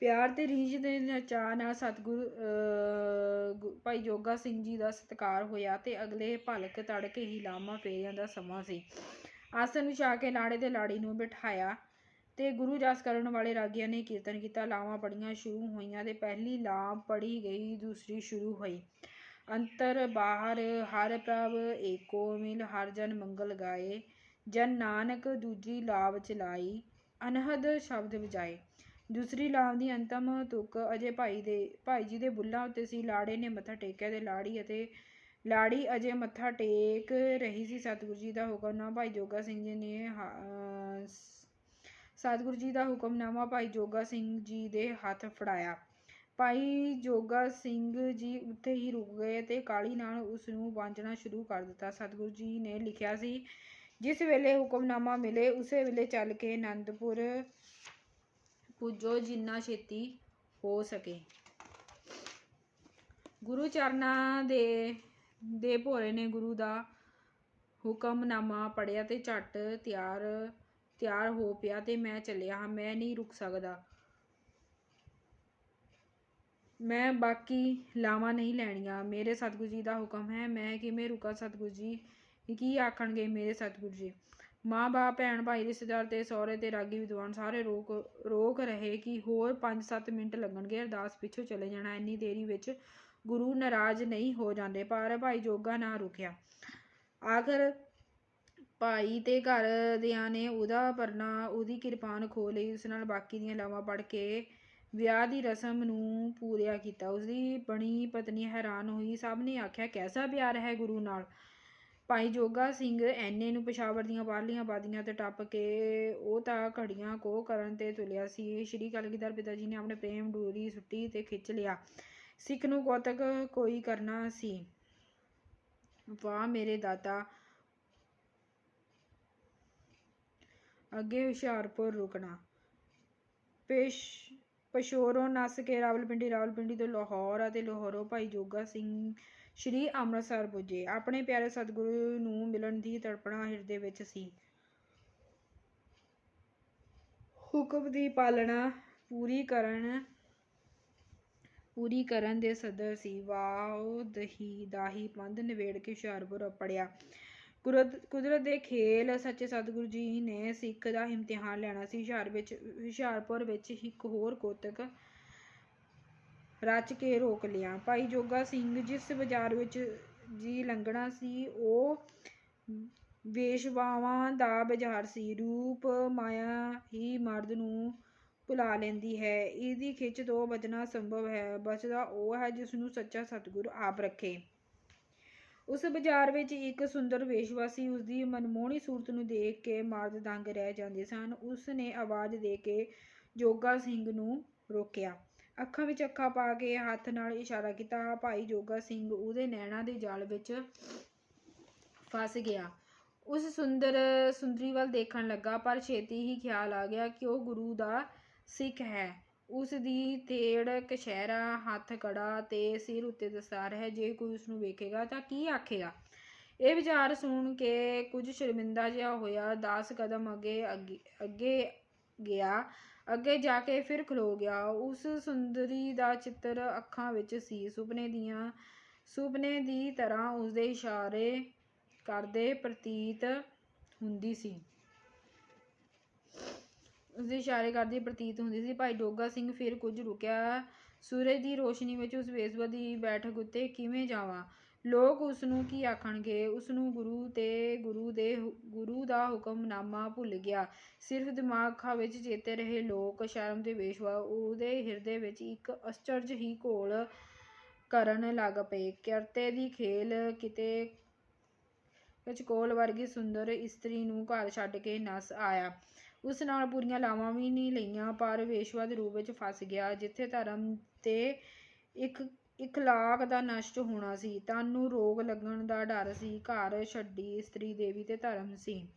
ਪਿਆਰ ਤੇ ਰੀਝ ਦੇ ਨਚਾ ਨਾਲ ਸਤਿਗੁਰੂ ਅਹ, ਭਾਈ ਜੋਗਾ ਸਿੰਘ ਜੀ ਦਾ ਸਤਿਕਾਰ ਹੋਇਆ ਤੇ ਅਗਲੇ ਭਲਕ ਤੜਕੇ ਹੀ ਲਾਮਾ ਫੇਰਿਆਂ ਦਾ ਸਮਾਂ ਸੀ। ਆਸਨ ਵਿਛਾ ਕੇ ਲਾੜੇ ਤੇ ਲਾੜੀ ਨੂੰ ਬਿਠਾਇਆ। ਤੇ ਗੁਰੂ ਜਸ ਕਰਨ ਵਾਲੇ ਰਾਗੀਆਂ ਨੇ ਕੀਰਤਨ ਕੀਤਾ। ਲਾਵਾਂ ਪੜੀਆਂ ਸ਼ੁਰੂ ਹੋਈਆਂ ਤੇ ਪਹਿਲੀ ਲਾਮ ਪੜੀ ਗਈ, ਦੂਸਰੀ ਸ਼ੁਰੂ ਹੋਈ। ਅੰਤਰ ਬਾਹਰ ਹਰ ਪ੍ਰਭ ਏਕੋ ਮਿਲ, ਹਰ ਜਨ ਮੰਗਲ ਗਾਏ। ਜਨ ਨਾਨਕ ਦੂਜੀ ਲਾਵ ਚਲਾਈ, ਅਨਹਦ ਸ਼ਬਦ ਵਜਾਏ। ਦੂਸਰੀ ਲਾਵ ਦੀ ਅੰਤਮ ਤੁਕ ਅਜੇ ਭਾਈ ਦੇ, ਭਾਈ ਜੀ ਦੇ ਬੁੱਲਾਂ ਉੱਤੇ ਸੀ। ਲਾੜੇ ਨੇ ਮੱਥਾ ਟੇਕਿਆ ਤੇ ਲਾੜੀ ਅਤੇ ਲਾੜੀ ਅਜੇ ਮੱਥਾ ਟੇਕ ਰਹੀ ਸੀ। ਸਤਿਗੁਰੂ ਜੀ ਦਾ ਹੁਕਮਨਾਮਾ ਭਾਈ ਜੋਗਾ ਸਿੰਘ ਜੀ ਨੇ ਹਾ- ਸਤਿਗੁਰੂ ਜੀ ਦਾ ਹੁਕਮਨਾਮਾ ਭਾਈ ਜੋਗਾ ਸਿੰਘ ਜੀ ਦੇ ਹੱਥ ਫੜਾਇਆ। ਭਾਈ ਜੋਗਾ ਸਿੰਘ ਜੀ ਉੱਥੇ ਹੀ ਰੁਕ ਗਏ ਤੇ ਕਾਲੀ ਨਾਲ ਉਸ ਨੂੰ ਵਾਂਝਣਾ ਸ਼ੁਰੂ ਕਰ ਦਿੱਤਾ। ਸਤਿਗੁਰੂ ਜੀ ਨੇ ਲਿਖਿਆ ਸੀ, ਜਿਸ ਵੇਲੇ ਹੁਕਮਨਾਮਾ ਮਿਲੇ, ਉਸੇ ਵੇਲੇ ਚੱਲ ਕੇ ਅਨੰਦਪੁਰ ਪੁੱਜੋ, ਜਿੰਨਾ ਛੇਤੀ ਹੋ ਸਕੇ। ਗੁਰੂ ਚਰਨਾਂ ਦੇ ਦੇ ਭੋਰੇ ਨੇ ਗੁਰੂ ਦਾ ਹੁਕਮਨਾਮਾ ਪੜਿਆ ਤੇ ਝੱਟ ਤਿਆਰ ਤਿਆਰ ਹੋ ਪਿਆ ਤੇ ਮੈਂ ਚੱਲਿਆ ਹਾਂ, ਮੈਂ ਨਹੀਂ ਰੁਕ ਸਕਦਾ। ਮੈਂ ਬਾਕੀ ਲਾਵਾਂ ਨਹੀਂ ਲੈਣੀਆਂ। ਮੇਰੇ ਸਤਿਗੁਰੂ ਜੀ ਦਾ ਹੁਕਮ ਹੈ, ਮੈਂ ਕਿਵੇਂ ਰੁਕਾਂ ਸਤਿਗੁਰੂ ਜੀ? ਕੀ ਆਖਣਗੇ ਮੇਰੇ ਸਤਿਗੁਰੂ ਜੀ? ਮਾਂ ਬਾਪ ਭੈਣ ਭਾਈ ਰਿਸ਼ਤੇਦਾਰ ਤੇ ਸਹੁਰੇ ਤੇ ਰਾਗੀ ਵਿਦਵਾਨ ਸਾਰੇ ਰੋਕ ਰੋਕ ਰਹੇ ਕਿ ਹੋਰ 5-7 ਮਿੰਟ ਲੱਗਣਗੇ, ਅਰਦਾਸ ਪਿੱਛੋਂ ਚਲੇ ਜਾਣਾ। ਇੰਨੀ ਦੇਰੀ ਵਿੱਚ ਗੁਰੂ ਨਾਰਾਜ਼ ਨਹੀਂ ਹੋ ਜਾਂਦੇ, ਪਰ ਭਾਈ ਜੋਗਾ ਨਾ ਰੁਕਿਆ। ਆਖਰ ਭਾਈ ਤੇ ਘਰ ਦਿਆਂ ਨੇ ਉਹਦਾ ਪਰਨਾ, ਉਹਦੀ ਕਿਰਪਾਨ ਖੋ ਲਈ, ਉਸ ਨਾਲ ਬਾਕੀ ਦੀਆਂ ਲਾਵਾਂ ਪੜ੍ਹ ਕੇ ਵਿਆਹ ਦੀ ਰਸਮ ਨੂੰ ਪੂਰਿਆ ਕੀਤਾ। ਉਸਦੀ ਬਣੀ ਪਤਨੀ ਹੈਰਾਨ ਹੋਈ, ਸਭ ਨੇ ਆਖਿਆ, ਕੈਸਾ ਪਿਆਰ ਹੈ ਗੁਰੂ ਨਾਲ? ਭਾਈ ਜੋਗਾ ਸਿੰਘ ਐਨੇ ਨੂੰ ਪਸ਼ਾਵਰ ਦੀਆਂ ਬਾਹਰਲੀਆਂ ਬਾਦੀਆਂ ਤੇ ਟੱਪ ਕੇ ਉਹ ਤਾਂ ਘੜੀਆਂ ਕੋ ਕਰਨ ਤੇ ਤੁਲਿਆ ਸੀ। ਸ਼੍ਰੀ ਕਲਗੀਧਰ ਪਿਤਾ ਜੀ ਨੇ ਆਪਣੇ ਪ੍ਰੇਮ ਡੋਰੀ ਸੁੱਟੀ ਤੇ ਖਿੱਚ ਲਿਆ। ਸਿੱਖ ਨੂੰ ਕੌਤਕ ਕੋਈ ਕਰਨਾ ਸੀ। ਵਾਹ ਮੇਰੇ ਦਾਤਾ ਅੱਗੇ ਹੁਸ਼ਿਆਰਪੁਰ ਰੁਕਣਾ। ਪੇਸ਼ ਪਸ਼ੋਰੋਂ ਨੱਸ ਕੇ ਰਾਵਲਪਿੰਡੀ ਰਾਵਲਪਿੰਡੀ ਤੋਂ ਲਾਹੌਰ ਅਤੇ ਲਾਹੌਰੋਂ ਭਾਈ ਜੋਗਾ ਸਿੰਘ ਸ਼੍ਰੀ ਅੰਮ੍ਰਿਤਸਰ ਪੁੱਜੇ। ਆਪਣੇ ਪਿਆਰੇ ਸਤਿਗੁਰੂ ਨੂੰ ਮਿਲਣ ਦੀ ਤੜਪਣਾ ਹਿਰਦੇ ਵਿੱਚ ਸੀ। ਹੁਕਮ ਦੀ ਪਾਲਣਾ ਪੂਰੀ ਕਰਨ ਪੂਰੀ ਕਰਨ ਦੇ ਸਦਰ ਸੀ। ਵਾਹ ਦਹੀ, ਦਾਹੀ, ਪੰਧ ਨਿਵੇੜ ਕੇ ਹੁਸ਼ਿਆਰਪੁਰ ਪੜਿਆ ਕੁਦਰਤ ਕੁਦਰਤ ਦੇ ਖੇਲ ਸੱਚੇ ਸਤਿਗੁਰੂ ਜੀ ਨੇ ਸਿੱਖ ਦਾ ਇਮਤਿਹਾਨ ਲੈਣਾ ਸੀ। ਹੁਸ਼ਿਆਰ ਵਿੱਚ, ਹੁਸ਼ਿਆਰਪੁਰ ਵਿੱਚ ਇੱਕ ਹੋਰ ਕੋਤਕ ਰਚ ਕੇ ਰੋਕ ਲਿਆ। ਭਾਈ ਜੋਗਾ ਸਿੰਘ ਜਿਸ ਬਾਜ਼ਾਰ ਵਿੱਚ ਜੀ ਲੰਘਣਾ ਸੀ, ਉਹ ਵੇਸ਼ਵਾਵਾਂ ਦਾ ਬਾਜ਼ਾਰ ਸੀ। ਰੂਪ ਮਾਇਆ ਹੀ ਮਰਦ ਨੂੰ ਭੁਲਾ ਲੈਂਦੀ ਹੈ। ਇਹਦੀ ਖਿੱਚ ਤੋਂ ਬਚਣਾ ਸੰਭਵ ਹੈ। ਬਚਦਾ ਉਹ ਹੈ ਜਿਸ ਨੂੰ ਸੱਚਾ ਸਤਿਗੁਰ ਆਪ ਰੱਖੇ। ਉਸ ਬਾਜ਼ਾਰ ਵਿੱਚ ਇੱਕ ਸੁੰਦਰ ਵੇਸ਼ਵਾਸੀ ਉਸ ਦੀ ਮਨਮੋਹਣੀ ਸੂਰਤ ਨੂੰ ਦੇਖ ਕੇ ਮਾਰਦ ਦੰਗ ਰਹਿ ਜਾਂਦੇ ਸਨ। ਉਸ ਨੇ ਆਵਾਜ਼ ਦੇ ਕੇ ਜੋਗਾ ਸਿੰਘ ਨੂੰ ਰੋਕਿਆ। ਅੱਖਾਂ ਵਿੱਚ ਅੱਖਾਂ ਪਾ ਕੇ ਹੱਥ ਨਾਲ ਇਸ਼ਾਰਾ ਕੀਤਾ। ਭਾਈ ਜੋਗਾ ਸਿੰਘ ਉਹਦੇ ਨੈਣਾ ਦੇ ਜਾਲ ਵਿੱਚ ਫਸ ਗਿਆ। ਉਸ ਸੁੰਦਰ ਸੁੰਦਰੀ ਵੱਲ ਦੇਖਣ ਲੱਗਾ, ਪਰ ਛੇਤੀ ਹੀ ਖਿਆਲ ਆ ਗਿਆ ਕਿ ਉਹ ਗੁਰੂ ਦਾ ਸਿੱਖ ਹੈ। ਉਸ ਦੀ ਥੇੜ ਕਸ਼ਹਿਰਾ ਹੱਥ ਕੜਾ ਤੇ ਸਿਰ ਉੱਤੇ ਦਸਤਾਰ ਹੈ। ਜੇ ਕੋਈ ਉਸ ਨੂੰ ਵੇਖੇਗਾ ਤਾਂ ਕੀ ਆਖੇਗਾ? ਇਹ ਵਿਚਾਰ ਸੁਣ ਕੇ ਕੁਝ ਸ਼ਰਮਿੰਦਾ ਜਿਹਾ ਹੋਇਆ। 10 ਕਦਮ ਅੱਗੇ ਅੱਗੇ ਅੱਗੇ ਗਿਆ। ਅੱਗੇ ਜਾ ਕੇ ਫਿਰ ਖਲੋ ਗਿਆ। ਉਸ ਸੁੰਦਰੀ ਦਾ ਚਿੱਤਰ ਅੱਖਾਂ ਵਿੱਚ ਸੀ। ਸੁਪਨੇ ਦੀਆਂ, ਸੁਪਨੇ ਦੀ ਤਰ੍ਹਾਂ ਉਸਦੇ ਇਸ਼ਾਰੇ ਕਰਦੇ ਪ੍ਰਤੀਤ ਹੁੰਦੀ ਸੀ। ਉਸਦੇ ਇਸ਼ਾਰੇ ਕਰਦੀ ਪ੍ਰਤੀਤ ਹੁੰਦੀ ਸੀ, ਭਾਈ ਡੋਗਾ ਸਿੰਘ ਫਿਰ ਕੁਝ ਰੁਕਿਆ। ਸੂਰਜ ਦੀ ਰੋਸ਼ਨੀ ਵਿੱਚ ਉਸ ਵੇਸਵਾ ਦੀ ਬੈਠਕ ਉੱਤੇ ਕਿਵੇਂ ਜਾਵਾਂ? ਲੋਕ ਉਸ ਨੂੰ ਕੀ ਆਖਣਗੇ? ਉਸ ਨੂੰ ਗੁਰੂ ਤੇ ਗੁਰੂ ਦੇ ਗੁਰੂ ਦਾ ਹੁਕਮਨਾਮਾ ਭੁੱਲ ਗਿਆ। ਸਿਰਫ ਦਿਮਾਗਾਂ ਵਿੱਚ ਚੇਤੇ ਰਹੇ ਲੋਕ, ਸ਼ਰਮ ਦੇ ਵੇਸ਼ਵਾ, ਉਹਦੇ ਹਿਰਦੇ ਵਿੱਚ ਇੱਕ ਅਚਰਜ ਹੀ ਘੋਲ ਕਰਨ ਲੱਗ ਪਏ। ਕਰਤੇ ਦੀ ਖੇਲ ਕਿਤੇ ਕੋਲ ਵਰਗੀ ਸੁੰਦਰ ਇਸਤਰੀ ਨੂੰ ਘਰ ਛੱਡ ਕੇ ਨਸ ਆਇਆ। ਉਸ ਨਾਲ ਪੂਰੀਆਂ ਲਾਵਾਂ ਵੀ ਨਹੀਂ ਲਈਆਂ, ਪਰ ਵੇਸ਼ਵਾ ਦੇ ਰੂਪ ਵਿੱਚ ਫਸ ਗਿਆ, ਜਿੱਥੇ ਧਰਮ ਤੇ ਇੱਕ ਇਖਲਾਕ ਦਾ ਨਸ਼ਟ ਹੋਣਾ ਸੀ। ਤਨ ਰੋਗ ਲੱਗਣ ਦਾ ਡਰ ਸੀ। ਘਰ ਛੱਡੀ ਇਸਤਰੀ ਦੇਵੀ ਤੇ ਧਰਮ ਸੀ।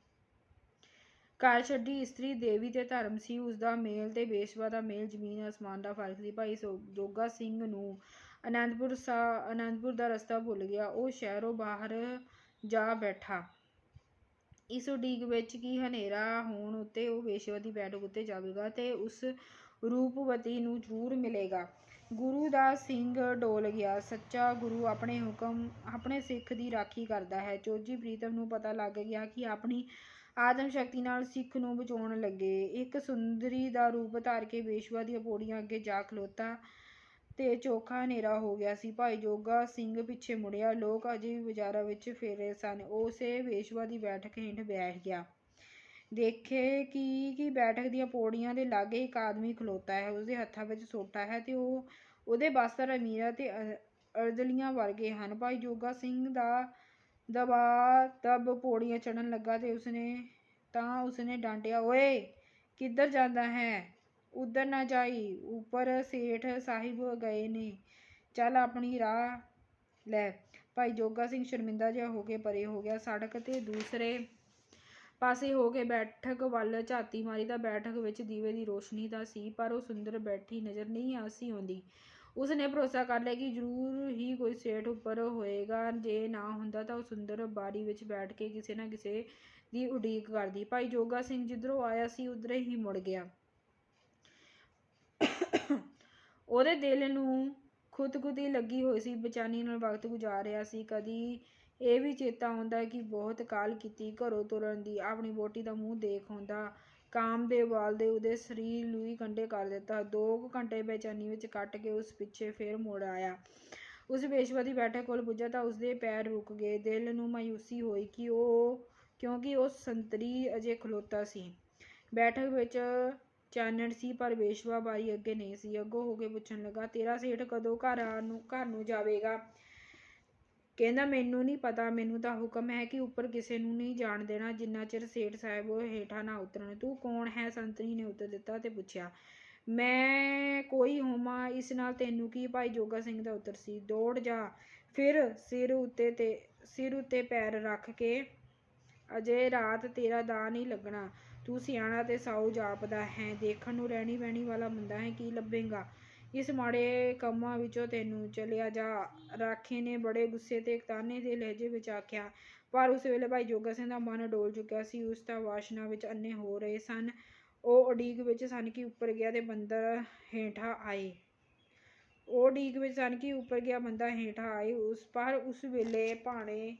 ਘਰ ਛੱਡੀ ਇਸਤਰੀ ਦੇਵੀ ਤੇ ਧਰਮ ਸੀ। ਉਸ ਦਾ ਮੇਲ ਤੇ ਵੇਸ਼ਵਾ ਦਾ ਮੇਲ, ਜ਼ਮੀਨ ਅਸਮਾਨ ਦਾ ਫ਼ਰਕ ਸੀ। ਭਾਈ ਸੋ- ਜੋਗਾ ਸਿੰਘ ਨੂੰ ਅਨੰਦਪੁਰ ਸਾ, ਅਨੰਦਪੁਰ ਦਾ ਰਸਤਾ ਭੁੱਲ ਗਿਆ। ਉਹ ਸ਼ਹਿਰੋਂ ਬਾਹਰ ਜਾ ਬੈਠਾ। ਇਸ ਉਡੀਕ ਵਿੱਚ ਕਿ ਹਨੇਰਾ ਹੋਣ ਉੱਤੇ ਉਹ ਵੇਸ਼ਵਾ ਦੀ ਬੈਠਕ ਉੱਤੇ ਜਾਵੇਗਾ ਤੇ ਉਸ ਰੂਪਵਤੀ ਨੂੰ ਜ਼ਰੂਰ ਮਿਲੇਗਾ। ਗੁਰੂ ਦਾ ਸਿੰਘ ਡੋਲ ਗਿਆ। ਸੱਚਾ ਗੁਰੂ ਆਪਣੇ ਹੁਕਮ, ਆਪਣੇ ਸਿੱਖ ਦੀ ਰਾਖੀ ਕਰਦਾ ਹੈ। ਚੋਜੀ ਪ੍ਰੀਤਮ ਨੂੰ ਪਤਾ ਲੱਗ ਗਿਆ ਕਿ ਆਪਣੀ ਆਤਮ ਸ਼ਕਤੀ ਨਾਲ ਸਿੱਖ ਨੂੰ ਬਚਾਉਣ ਲੱਗੇ। ਇੱਕ ਸੁੰਦਰੀ ਦਾ ਰੂਪ ਧਾਰ ਕੇ ਵੇਸ਼ਵਾ ਦੀਆਂ ਪੌੜੀਆਂ ਅੱਗੇ ਜਾ ਖਲੋਤਾ ਤੇ ਚੋਖਾ ਹਨੇਰਾ ਹੋ ਗਿਆ ਸੀ। ਭਾਈ ਜੋਗਾ ਸਿੰਘ ਪਿੱਛੇ ਮੁੜਿਆ। ਲੋਕ ਅਜੇ ਵੀ ਬਾਜ਼ਾਰਾਂ ਵਿੱਚ ਫੇਰੇ ਸਨ। ਉਸੇ ਵੇਸ਼ਵਾ ਦੀ ਬੈਠਕ ਹੇਠ ਬੈਠ ਗਿਆ। ਦੇਖੇ ਕਿ ਕਿ ਬੈਠਕ ਦੀਆਂ ਪੌੜੀਆਂ ਦੇ ਲਾਗੇ ਇੱਕ ਆਦਮੀ ਖਲੋਤਾ ਹੈ। ਉਸਦੇ ਹੱਥਾਂ ਵਿੱਚ ਸੋਟਾ ਹੈ ਤੇ ਉਹ, ਉਹਦੇ ਬਸਤਰ ਅਮੀਰਾ ਤੇ ਅ- ਅਰਦਲੀਆਂ ਵਰਗੇ ਹਨ। ਭਾਈ ਜੋਗਾ ਸਿੰਘ ਦਾ ਦਬਾ, ਦਬ ਪੌੜੀਆਂ ਚੜਨ ਲੱਗਾ ਤੇ ਉਸਨੇ ਤਾਂ ਉਸਨੇ ਡਾਂਟਿਆ, ਓਏ, ਕਿੱਧਰ ਜਾਂਦਾ ਹੈ? ਉਧਰ ਨਾ ਜਾਈ, ਉੱਪਰ ਸੇਠ ਸਾਹਿਬ ਗਏ ਨੇ। ਚੱਲ ਆਪਣੀ ਰਾਹ ਲੈ। ਭਾਈ ਜੋਗਾ ਸਿੰਘ ਸ਼ਰਮਿੰਦਾ ਜਿਹਾ ਹੋ ਕੇ ਪਰੇ ਹੋ ਗਿਆ। ਸੜਕ ਤੇ ਦੂਸਰੇ ਪਾਸੇ ਹੋ ਕੇ ਬੈਠਕ ਵੱਲ ਝਾਤੀ ਮਾਰੀ ਤਾਂ ਬੈਠਕ ਵਿੱਚ ਦੀਵੇ ਦੀ ਰੋਸ਼ਨੀ ਤਾਂ ਸੀ, ਪਰ ਉਹ ਸੁੰਦਰ ਬੈਠੀ ਨਜ਼ਰ ਨਹੀਂ ਆ ਸੀ ਆਉਂਦੀ। ਉਸਨੇ ਭਰੋਸਾ ਕਰ ਲਿਆ ਕਿ ਜ਼ਰੂਰ ਹੀ ਕੋਈ ਸੇਠ ਉੱਪਰ ਹੋਏਗਾ। ਜੇ ਨਾ ਹੁੰਦਾ ਤਾਂ ਉਹ ਸੁੰਦਰ ਬਾਰੀ ਵਿੱਚ ਬੈਠ ਕੇ ਕਿਸੇ ਨਾ ਕਿਸੇ ਦੀ ਉਡੀਕ ਕਰਦੀ। ਭਾਈ ਜੋਗਾ ਸਿੰਘ ਜਿੱਧਰੋਂ ਆਇਆ ਸੀ, ਉਧਰੇ ਹੀ ਮੁੜ ਗਿਆ। ਉਹਦੇ ਦਿਲ ਨੂੰ ਖੁਦਕੁਦੀ ਲੱਗੀ ਹੋਈ ਸੀ, ਬੇਚੈਨੀ ਨਾਲ ਵਕਤ ਗੁਜ਼ਾਰ ਰਿਹਾ ਸੀ। ਕਦੀ ਇਹ ਵੀ ਚੇਤਾ ਆਉਂਦਾ ਕਿ ਬਹੁਤ ਕਾਲ ਕੀਤੀ, ਘਰੋਂ ਤੁਰਨ ਦੀ, ਆਪਣੀ ਵੋਟੀ ਦਾ ਮੂੰਹ ਦੇਖ ਆਉਂਦਾ। ਕਾਮ ਦੇ ਵਾਲ ਦੇ ਉਹਦੇ ਸਰੀਰ ਲੂਈ ਕੰਡੇ ਕਰ ਦਿੱਤਾ। ਦੋ ਕੁ ਘੰਟੇ ਬੇਚੈਨੀ ਵਿੱਚ ਕੱਟ ਕੇ ਉਸ ਪਿੱਛੇ ਫੇਰ ਮੁੜ ਆਇਆ। ਉਸ ਵੇਸ਼ਵਾ ਦੀ ਬੈਠਕ ਕੋਲ ਪੁੱਜਾ ਤਾਂ ਉਸਦੇ ਪੈਰ ਰੁਕ ਗਏ। ਦਿਲ ਨੂੰ ਮਾਯੂਸੀ ਹੋਈ ਕਿ ਉਹ, ਕਿਉਂਕਿ ਉਹ ਸੰਤਰੀ ਅਜੇ ਖਲੋਤਾ ਸੀ। ਬੈਠਕ ਵਿੱਚ ਚਾਨਣ ਸੀ, ਪਰ ਵੇਸ਼ਵਾ ਬਾਈ ਅੱਗੇ ਨਹੀਂ ਸੀ। ਅੱਗੋਂ ਹੋ ਕੇ ਪੁੱਛਣ ਲੱਗਾ, ਤੇਰਾ ਸੇਠ ਕਦੋਂ ਘਰ ਆ ਨੂੰ, ਘਰ ਨੂੰ ਜਾਵੇਗਾ? ਕਹਿੰਦਾ, ਮੈਨੂੰ ਨਹੀਂ ਪਤਾ। ਮੈਨੂੰ ਤਾਂ ਹੁਕਮ ਹੈ ਕਿ ਉੱਪਰ ਕਿਸੇ ਨੂੰ ਨਹੀਂ ਜਾਣ ਦੇਣਾ। ਜਿੰਨਾ ਚਿਰ ਸੇਠ ਸਾਹਿਬ ਉਹ ਹੇਠਾਂ ਨਾ ਉਤਰਨ। ਤੂੰ ਕੌਣ ਹੈ? ਸੰਤਰੀ ਨੇ ਉੱਤਰ ਦਿੱਤਾ ਤੇ ਪੁੱਛਿਆ, ਮੈਂ ਕੋਈ ਹੋਵਾਂ? ਇਸ ਨਾਲ ਤੈਨੂੰ ਕੀ? ਭਾਈ ਜੋਗਾ ਸਿੰਘ ਦਾ ਉੱਤਰ ਸੀ, ਦੌੜ ਜਾ। ਫਿਰ ਸਿਰ ਉੱਤੇ ਤੇ, ਸਿਰ ਉੱਤੇ ਪੈਰ ਰੱਖ ਕੇ ਅਜੇ ਰਾਤ ਤੇਰਾ ਦਾ ਨਹੀਂ ਲੱਗਣਾ। ਤੂੰ ਸਿਆਣਾ ਤੇ ਸਾਊ ਜਾਪਦਾ ਹੈ, ਦੇਖਣ ਨੂੰ ਰਹਿਣੀ ਬਹਿਣੀ ਵਾਲਾ ਬੰਦਾ ਹੈ, ਕੀ ਲੱਭੇਗਾ? ਇਸ ਮਾੜੇ ਕੰਮਾਂ ਵਿੱਚੋਂ ਤੈਨੂੰ ਚਲਿਆ ਜਾ। ਰਾਖੇ ਨੇ ਬੜੇ ਗੁੱਸੇ ਤੇ ਤਾਨੇ ਦੇ ਲਹਿਜੇ ਵਿੱਚ ਆਖਿਆ, ਪਰ ਉਸ ਵੇਲੇ ਭਾਈ ਜੋਗਾ ਸਿੰਘ ਦਾ ਮਨ ਡੋਲ ਚੁੱਕਿਆ ਸੀ, ਉਸ ਦਾ ਵਾਸ਼ਨਾ ਵਿੱਚ ਅੰਨੇ ਹੋ ਰਹੇ ਸਨ। ਉਹ ਉਡੀਕ ਵਿੱਚ ਸਨ ਕਿ ਉੱਪਰ ਗਿਆ ਤੇ ਬੰਦਰ ਹੇਠਾਂ ਆਏ। ਉਹ ਉਡੀਕ ਵਿੱਚ ਸਨ ਕਿ ਉੱਪਰ ਗਿਆ ਬੰਦਾ ਹੇਠਾਂ ਆਏ। ਉਸ, ਪਰ ਉਸ ਵੇਲੇ ਭਾਣੇ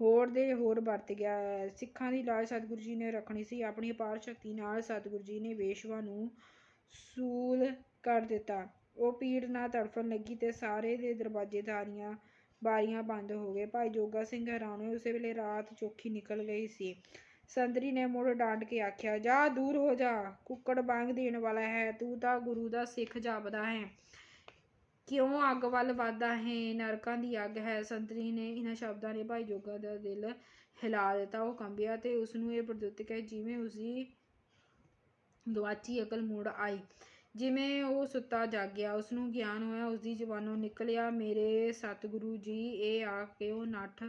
ਹੋਰ ਦੇ ਹੋਰ ਵਰਤ ਗਿਆ ਹੈ। ਸਿੱਖਾਂ ਦੀ ਲਾਜ ਸਤਿਗੁਰੂ ਜੀ ਨੇ ਰੱਖਣੀ ਸੀ। ਆਪਣੀ ਅਪਾਰ ਸ਼ਕਤੀ ਨਾਲ ਸਤਿਗੁਰੂ ਜੀ ਨੇ ਵੇਸ਼ਵਾ ਨੂੰ ਸੂਲ ਕਰ ਦਿੱਤਾ। ਉਹ ਪੀੜ ਨਾਲ ਤੜਫਣ ਲੱਗੀ ਤੇ ਸਾਰੇ ਦੇ ਦਰਵਾਜ਼ੇ ਧਾਰੀਆਂ ਬਾਰੀਆਂ ਬੰਦ ਹੋ ਗਏ। ਭਾਈ ਜੋਗਾ ਸਿੰਘ ਹੈਰਾਨ ਹੋਏ ਉਸੇ ਵੇਲੇ ਰਾਤ ਚੋਖੀ ਨਿਕਲ ਗਈ ਸੀ। ਸੰਤਰੀ ਨੇ ਮੁੜ ਡਾਂਟ ਕੇ ਆਖਿਆ, ਜਾ, ਦੂਰ ਹੋ ਜਾ। ਕੁੱਕੜ ਬਾਂਗ ਦੇਣ ਵਾਲਾ ਹੈ। ਤੂੰ ਤਾਂ ਗੁਰੂ ਦਾ ਸਿੱਖ ਜਾਪਦਾ ਹੈ। ਕਿਉਂ ਅੱਗ ਵੱਲ ਵੱਧਦਾ ਹੈ? ਨਰਕਾਂ ਦੀ ਅੱਗ ਹੈ। ਸੰਤਰੀ ਨੇ ਇਹਨਾਂ ਸ਼ਬਦਾਂ ਨੇ ਭਾਈ ਜੋਗਾ ਦਾ ਦਿਲ ਹਿਲਾ ਦਿੱਤਾ, ਉਹ ਕੰਬਿਆ ਤੇ ਉਸ ਨੂੰ ਇਹ ਪ੍ਰਦੁੱਤ ਹੈ ਜਿਵੇਂ ਉਸਦੀ ਗਵਾਚੀ ਅਕਲ ਮੁੜ ਆਈ, ਜਿਵੇਂ ਉਹ ਸੁੱਤਾ ਜਾਗਿਆ ਉਸ ਨੂੰ ਗਿਆਨ ਹੋਇਆ ਉਸ ਦੀ ਜ਼ੁਬਾਨੋਂ ਨਿਕਲਿਆ, ਮੇਰੇ ਸਤਿਗੁਰੂ ਜੀ, ਇਹ ਆ ਕੇ ਉਹ ਨੱਠ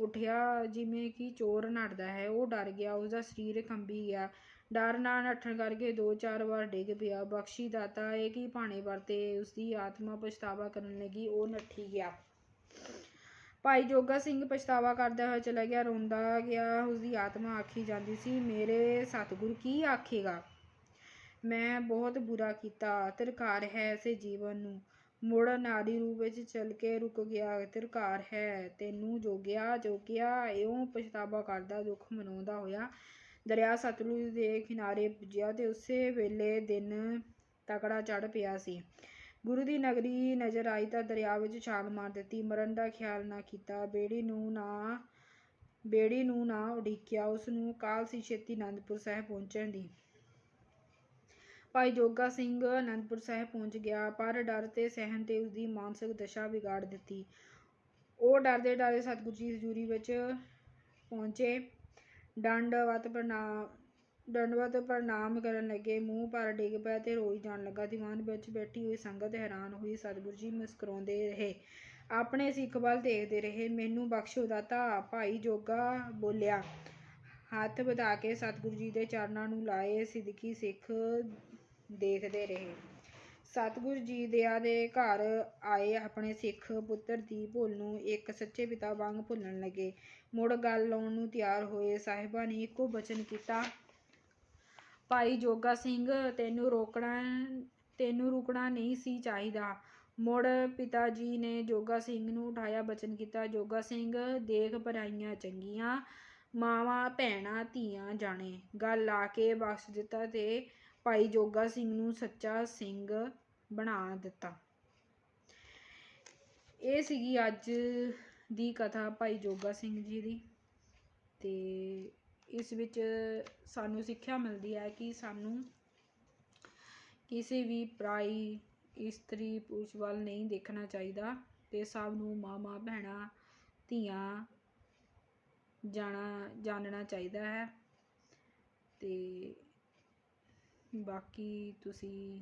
ਉੱਠਿਆ, ਜਿਵੇਂ ਕਿ ਚੋਰ ਨੱਠਦਾ ਹੈ। ਉਹ ਡਰ ਗਿਆ ਉਸ ਦਾ ਸਰੀਰ ਕੰਬੀ ਗਿਆ। ਡਰ ਨਾਲ ਨੱਠਣ ਕਰਕੇ ਦੋ ਚਾਰ ਵਾਰ ਡਿੱਗ ਪਿਆ। ਬਖਸ਼ੀ ਦਾਤਾ ਇਹ ਕੀ ਭਾਣੇ ਵਰਤੇ, ਉਸਦੀ ਆਤਮਾ ਪਛਤਾਵਾ ਕਰਨ ਲੱਗੀ, ਉਹ ਨੱਠੀ ਗਿਆ। ਭਾਈ ਜੋਗਾ ਸਿੰਘ ਪਛਤਾਵਾ ਕਰਦਾ ਹੋਇਆ ਚਲਾ ਗਿਆ, ਰੋਂਦਾ ਗਿਆ, ਉਸਦੀ ਆਤਮਾ ਆਖੀ ਜਾਂਦੀ ਸੀ, ਮੇਰੇ ਸਤਿਗੁਰ ਕੀ ਆਖੇਗਾ? ਮੈਂ ਬਹੁਤ ਬੁਰਾ ਕੀਤਾ ਤਿਰਕਾਰ ਹੈ ਐਸੇ ਜੀਵਨ ਨੂੰ। ਮੁੜ ਨਾਰੀ ਰੂਪ ਵਿੱਚ ਚਲ ਕੇ ਰੁਕ ਗਿਆ ਤਿਰਕਾਰ ਹੈ ਤੈਨੂੰ ਜੋਗਿਆ ਜੋਗਿਆ, ਇਉਂ ਪਛਤਾਵਾ ਕਰਦਾ, ਦੁੱਖ ਮਨਾਉਂਦਾ ਹੋਇਆ ਦਰਿਆ ਸਤਲੁਜ ਦੇ ਕਿਨਾਰੇ ਪੁੱਜਿਆ ਤੇ ਉਸੇ ਵੇਲੇ ਦਿਨ ਤਕੜਾ ਚੜ ਪਿਆ ਸੀ। ਗੁਰੂ ਦੀ ਨਗਰੀ ਨਜ਼ਰ ਆਈ ਤਾਂ ਦਰਿਆ ਵਿੱਚ ਛਾਲ ਮਾਰ ਦਿੱਤੀ। ਮਰਨ ਦਾ ਖਿਆਲ ਨਾ ਕੀਤਾ। ਬੇੜੀ ਨੂੰ ਨਾ, ਬੇੜੀ ਨੂੰ ਨਾ ਉਡੀਕਿਆ। ਉਸ ਨੂੰ ਕਾਲ ਸੀ ਛੇਤੀ ਆਨੰਦਪੁਰ ਸਾਹਿਬ ਪਹੁੰਚਣ ਦੀ। ਭਾਈ ਜੋਗਾ ਸਿੰਘ ਅਨੰਦਪੁਰ ਸਾਹਿਬ ਪਹੁੰਚ ਗਿਆ। ਪਰ ਡਰ ਤੇ ਸਹਿਮ ਤੇ ਉਸਦੀ ਮਾਨਸਿਕ ਦਸ਼ਾ ਵਿਗਾੜ ਦਿੱਤੀ। ਉਹ ਡਰਦੇ ਡਰਦੇ ਸਤਿਗੁਰੂ ਜੀ ਹਜ਼ੂਰੀ ਵਿੱਚ ਪਹੁੰਚੇ। ਦੰਡਵਤ ਪ੍ਰਣਾਮ ਦੰਡਵਤ ਪ੍ਰਣਾਮ ਕਰਨ ਲੱਗੇ। ਮੂੰਹ ਪਰ ਡਿੱਗ ਪਿਆ ਤੇ ਰੋਈ ਜਾਣ ਲੱਗਾ। ਦੀਵਾਨ ਵਿੱਚ ਬੈਠੀ ਹੋਈ ਸੰਗਤ ਹੈਰਾਨ ਹੋਈ। ਸਤਿਗੁਰੂ ਜੀ ਮੁਸਕਰਾਉਂਦੇ ਰਹੇ। ਆਪਣੇ ਸਿੱਖ ਵੱਲ ਦੇਖਦੇ ਰਹੇ। ਮੈਨੂੰ ਬਖਸ਼ੋ ਦਾਤਾ, ਭਾਈ ਜੋਗਾ ਬੋਲਿਆ। ਹੱਥ ਵਧਾ ਕੇ ਸਤਿਗੁਰੂ ਜੀ ਦੇ ਚਰਨਾਂ ਨੂੰ ਲਾਏ। ਸਿੱਧਕੀ ਸਿੱਖ ਦੇਖਦੇ ਰਹੇ। ਸਤਿਗੁਰੂ ਜੀ ਦਿਆ ਦੇ ਘਰ ਆਏ ਆਪਣੇ ਸਿੱਖ ਪੁੱਤਰ ਦੀ ਭੁੱਲ ਨੂੰ ਇੱਕ ਸੱਚੇ ਪਿਤਾ ਵਾਂਗ ਭੁੱਲਣ ਲੱਗੇ। ਮੁੜ ਗੱਲ ਲਾਉਣ ਨੂੰ ਤਿਆਰ ਹੋਏ ਸਾਹਿਬਾਂ ਨੇ ਇੱਕੋ ਬਚਨ ਕੀਤਾ, ਭਾਈ ਜੋਗਾ ਸਿੰਘ, ਤੈਨੂੰ ਰੋਕਣਾ, ਤੈਨੂੰ ਰੁਕਣਾ ਨਹੀਂ ਸੀ ਚਾਹੀਦਾ। ਮੁੜ ਪਿਤਾ ਜੀ ਨੇ ਜੋਗਾ ਸਿੰਘ ਨੂੰ ਉਠਾਇਆ ਬਚਨ ਕੀਤਾ, ਜੋਗਾ ਸਿੰਘ, ਦੇਖ ਭਰਾਈਆਂ ਚੰਗੀਆਂ, ਮਾਵਾਂ, ਭੈਣਾਂ, ਧੀਆਂ ਜਾਣੇ। ਗੱਲ ਲਾ ਕੇ ਬਖਸ਼ ਦਿੱਤਾ ਤੇ ਭਾਈ ਜੋਗਾ ਸਿੰਘ ਨੂੰ ਸੱਚਾ ਸਿੰਘ ਬਣਾ ਦਿੱਤਾ। ਇਹ ਸੀਗੀ ਅੱਜ ਦੀ ਕਥਾ ਭਾਈ ਜੋਗਾ ਸਿੰਘ ਜੀ ਦੀ। ਤੇ ਇਸ ਵਿੱਚ ਸਾਨੂੰ ਸਿੱਖਿਆ ਮਿਲਦੀ ਹੈ ਕਿ ਸਾਨੂੰ ਕਿਸੇ ਵੀ ਪ੍ਰਾਈ ਇਸਤਰੀ ਪੁਰਸ਼ ਵੱਲ ਨਹੀਂ ਦੇਖਣਾ ਚਾਹੀਦਾ ਤੇ ਸਭ ਨੂੰ ਮਾਵਾਂ ਭੈਣਾਂ, ਧੀਆਂ ਜਾਣਾ ਜਾਣਨਾ ਚਾਹੀਦਾ ਹੈ। ਤੇ ਬਾਕੀ ਤੁਸੀਂ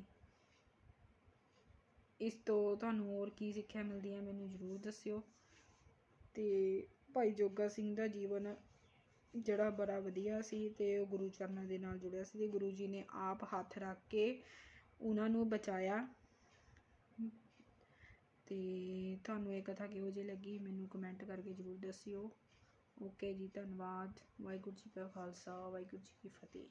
ਇਸ ਤੋਂ ਤੁਹਾਨੂੰ ਹੋਰ ਕੀ ਸਿੱਖਿਆ ਮਿਲਦੀ ਹੈ ਮੈਨੂੰ ਜ਼ਰੂਰ ਦੱਸਿਓ। ਅਤੇ ਭਾਈ ਜੋਗਾ ਸਿੰਘ ਦਾ ਜੀਵਨ ਜਿਹੜਾ ਬੜਾ ਵਧੀਆ ਸੀ ਅਤੇ ਉਹ ਗੁਰੂ ਚਰਨਾਂ ਦੇ ਨਾਲ ਜੁੜਿਆ ਸੀ ਅਤੇ ਗੁਰੂ ਜੀ ਨੇ ਆਪ ਹੱਥ ਰੱਖ ਕੇ ਉਹਨਾਂ ਨੂੰ ਬਚਾਇਆ। ਅਤੇ ਤੁਹਾਨੂੰ ਇਹ ਕਥਾ ਕਿਹੋ ਜਿਹੀ ਲੱਗੀ ਮੈਨੂੰ ਕਮੈਂਟ ਕਰਕੇ ਜ਼ਰੂਰ ਦੱਸਿਓ। ਓਕੇ ਜੀ, ਧੰਨਵਾਦ। ਵਾਹਿਗੁਰੂ ਜੀ ਕਾ ਖਾਲਸਾ, ਵਾਹਿਗੁਰੂ ਜੀ ਕੀ ਫਤਿਹ।